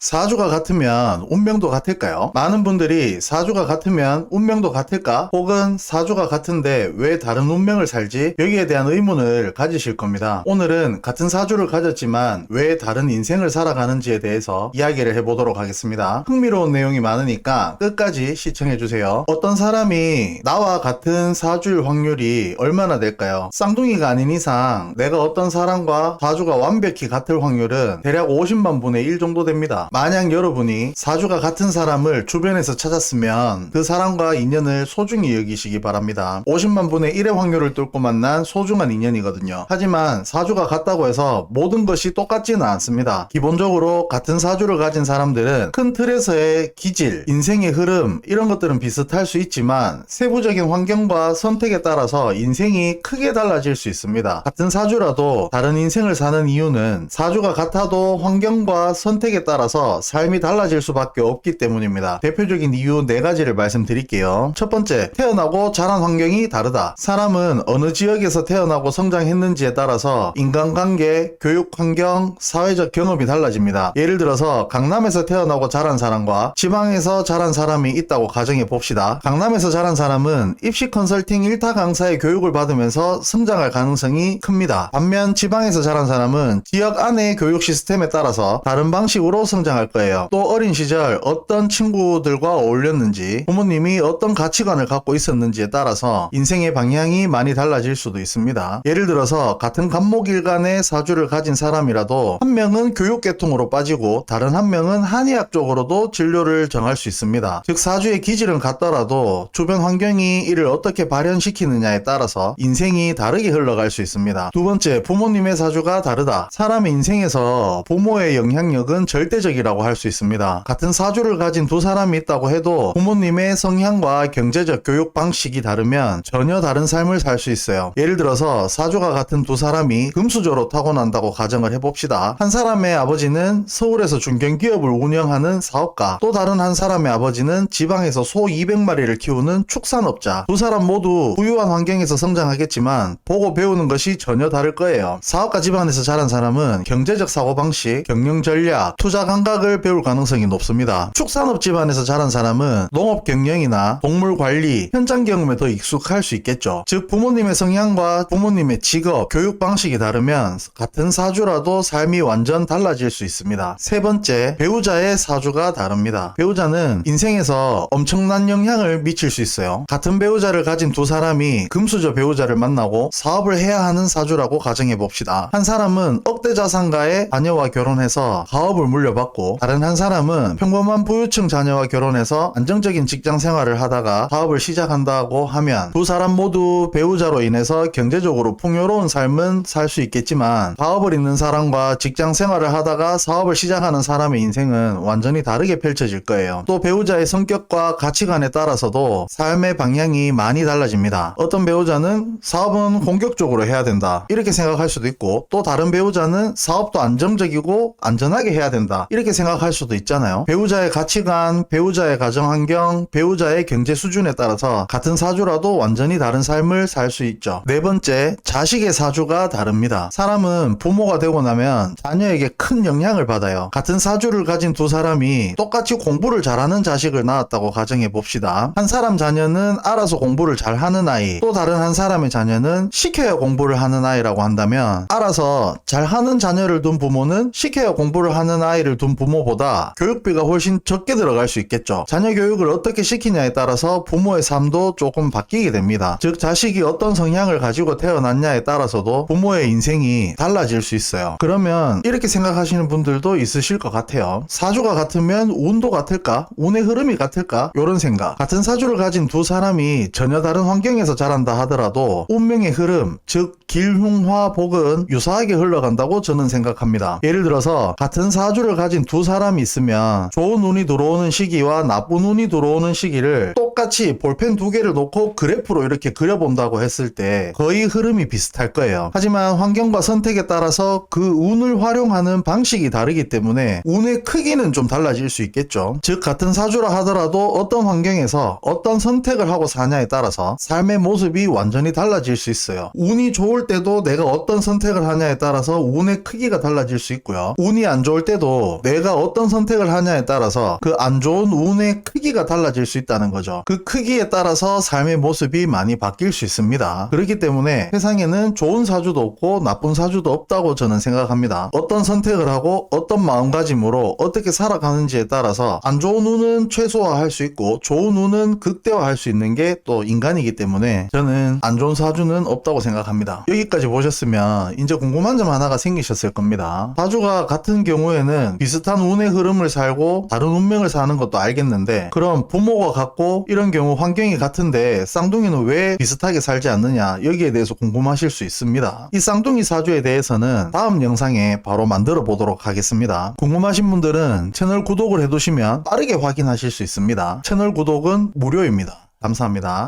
사주가 같으면 운명도 같을까요? 많은 분들이 사주가 같으면 운명도 같을까? 혹은 사주가 같은데 왜 다른 운명을 살지? 여기에 대한 의문을 가지실 겁니다. 오늘은 같은 사주를 가졌지만 왜 다른 인생을 살아가는지에 대해서 이야기를 해보도록 하겠습니다. 흥미로운 내용이 많으니까 끝까지 시청해주세요. 어떤 사람이 나와 같은 사주일 확률이 얼마나 될까요? 쌍둥이가 아닌 이상 내가 어떤 사람과 사주가 완벽히 같을 확률은 대략 50만 분의 1 정도 됩니다. 만약 여러분이 사주가 같은 사람을 주변에서 찾았으면 그 사람과 인연을 소중히 여기시기 바랍니다. 50만 분의 1의 확률을 뚫고 만난 소중한 인연이거든요. 하지만 사주가 같다고 해서 모든 것이 똑같지는 않습니다. 기본적으로 같은 사주를 가진 사람들은 큰 틀에서의 기질, 인생의 흐름 이런 것들은 비슷할 수 있지만 세부적인 환경과 선택에 따라서 인생이 크게 달라질 수 있습니다. 같은 사주라도 다른 인생을 사는 이유는 사주가 같아도 환경과 선택에 따라서 삶이 달라질 수밖에 없기 때문입니다. 대표적인 이유 네 가지를 말씀드릴게요. 첫 번째, 태어나고 자란 환경이 다르다. 사람은 어느 지역에서 태어나고 성장했는지에 따라서 인간관계, 교육 환경, 사회적 경험이 달라집니다. 예를 들어서 강남에서 태어나고 자란 사람과 지방에서 자란 사람이 있다고 가정해 봅시다. 강남에서 자란 사람은 입시 컨설팅 1타 강사의 교육을 받으면서 성장할 가능성이 큽니다. 반면 지방에서 자란 사람은 지역 안의 교육 시스템에 따라서 다른 방식으로 성장 할 거예요. 또 어린 시절 어떤 친구들과 어울렸는지, 부모님이 어떤 가치관을 갖고 있었는지에 따라서 인생의 방향이 많이 달라질 수도 있습니다. 예를 들어서 같은 간목일간의 사주를 가진 사람이라도 한 명은 교육계통으로 빠지고 다른 한 명은 한의학 쪽으로도 진료를 정할 수 있습니다. 즉 사주의 기질은 같더라도 주변 환경이 이를 어떻게 발현시키느냐에 따라서 인생이 다르게 흘러갈 수 있습니다. 두 번째, 부모님의 사주가 다르다. 사람의 인생에서 부모의 영향력은 절대적 이라고 할 수 있습니다. 같은 사주를 가진 두 사람이 있다고 해도 부모님의 성향과 경제적 교육 방식이 다르면 전혀 다른 삶을 살 수 있어요. 예를 들어서 사주가 같은 두 사람이 금수저로 타고난다고 가정을 해봅시다. 한 사람의 아버지는 서울에서 중견기업을 운영하는 사업가, 또 다른 한 사람의 아버지는 지방에서 소 200마리를 키우는 축산업자. 두 사람 모두 부유한 환경에서 성장하겠지만 보고 배우는 것이 전혀 다를 거예요. 사업가 집안에서 자란 사람은 경제적 사고방식, 경영 전략, 투자 감각 을 배울 가능성이 높습니다. 축산업 집안에서 자란 사람은 농업 경영이나 동물 관리, 현장 경험에 더 익숙할 수 있겠죠. 즉 부모님의 성향과 부모님의 직업, 교육 방식이 다르면 같은 사주라도 삶이 완전 달라질 수 있습니다. 세 번째, 배우자의 사주가 다릅니다. 배우자는 인생에서 엄청난 영향을 미칠 수 있어요. 같은 배우자를 가진 두 사람이 금수저 배우자를 만나고 사업을 해야 하는 사주라고 가정해 봅시다. 한 사람은 억대 자산가의 자녀와 결혼해서 사업을 물려받고 다른 한 사람은 평범한 부유층 자녀와 결혼해서 안정적인 직장 생활을 하다가 사업을 시작한다고 하면 두 사람 모두 배우자로 인해서 경제적으로 풍요로운 삶은 살 수 있겠지만 사업을 잇는 사람과 직장 생활을 하다가 사업을 시작하는 사람의 인생은 완전히 다르게 펼쳐질 거예요. 또 배우자의 성격과 가치관에 따라서도 삶의 방향이 많이 달라집니다. 어떤 배우자는 사업은 공격적으로 해야 된다. 이렇게 생각할 수도 있고 또 다른 배우자는 사업도 안정적이고 안전하게 해야 된다. 이렇게 생각할 수도 있잖아요. 배우자의 가치관, 배우자의 가정 환경, 배우자의 경제 수준에 따라서 같은 사주라도 완전히 다른 삶을 살 수 있죠. 네 번째, 자식의 사주가 다릅니다. 사람은 부모가 되고 나면 자녀에게 큰 영향을 받아요. 같은 사주를 가진 두 사람이 똑같이 공부를 잘하는 자식을 낳았다고 가정해 봅시다. 한 사람 자녀는 알아서 공부를 잘하는 아이, 또 다른 한 사람의 자녀는 시켜야 공부를 하는 아이라고 한다면 알아서 잘하는 자녀를 둔 부모는 시켜야 공부를 하는 아이를 둔 부모보다 교육비가 훨씬 적게 들어갈 수 있겠죠. 자녀 교육을 어떻게 시키냐에 따라서 부모의 삶도 조금 바뀌게 됩니다. 즉 자식이 어떤 성향을 가지고 태어났냐에 따라서도 부모의 인생이 달라질 수 있어요. 그러면 이렇게 생각하시는 분들도 있으실 것 같아요. 사주가 같으면 운도 같을까? 운의 흐름이 같을까? 이런 생각. 같은 사주를 가진 두 사람이 전혀 다른 환경에서 자란다 하더라도 운명의 흐름, 즉 길흉화복은 유사하게 흘러간다고 저는 생각합니다. 예를 들어서 같은 사주를 가진 두 사람이 있으면 좋은 운이 들어오는 시기와 나쁜 운이 들어오는 시기를 똑같이 똑같이 볼펜 두 개를 놓고 그래프로 이렇게 그려본다고 했을 때 거의 흐름이 비슷할 거예요. 하지만 환경과 선택에 따라서 그 운을 활용하는 방식이 다르기 때문에 운의 크기는 좀 달라질 수 있겠죠. 즉 같은 사주라 하더라도 어떤 환경에서 어떤 선택을 하고 사냐에 따라서 삶의 모습이 완전히 달라질 수 있어요. 운이 좋을 때도 내가 어떤 선택을 하냐에 따라서 운의 크기가 달라질 수 있고요. 운이 안 좋을 때도 내가 어떤 선택을 하냐에 따라서 그 안 좋은 운의 크기가 달라질 수 있다는 거죠. 그 크기에 따라서 삶의 모습이 많이 바뀔 수 있습니다. 그렇기 때문에 세상에는 좋은 사주도 없고 나쁜 사주도 없다고 저는 생각합니다. 어떤 선택을 하고 어떤 마음가짐으로 어떻게 살아가는지에 따라서 안 좋은 운은 최소화할 수 있고 좋은 운은 극대화할 수 있는 게 또 인간이기 때문에 저는 안 좋은 사주는 없다고 생각합니다. 여기까지 보셨으면 이제 궁금한 점 하나가 생기셨을 겁니다. 사주가 같은 경우에는 비슷한 운의 흐름을 살고 다른 운명을 사는 것도 알겠는데 그럼 부모가 같고 이런 경우 환경이 같은데 쌍둥이는 왜 비슷하게 살지 않느냐 여기에 대해서 궁금하실 수 있습니다. 이 쌍둥이 사주에 대해서는 다음 영상에 바로 만들어 보도록 하겠습니다. 궁금하신 분들은 채널 구독을 해두시면 빠르게 확인하실 수 있습니다. 채널 구독은 무료입니다. 감사합니다.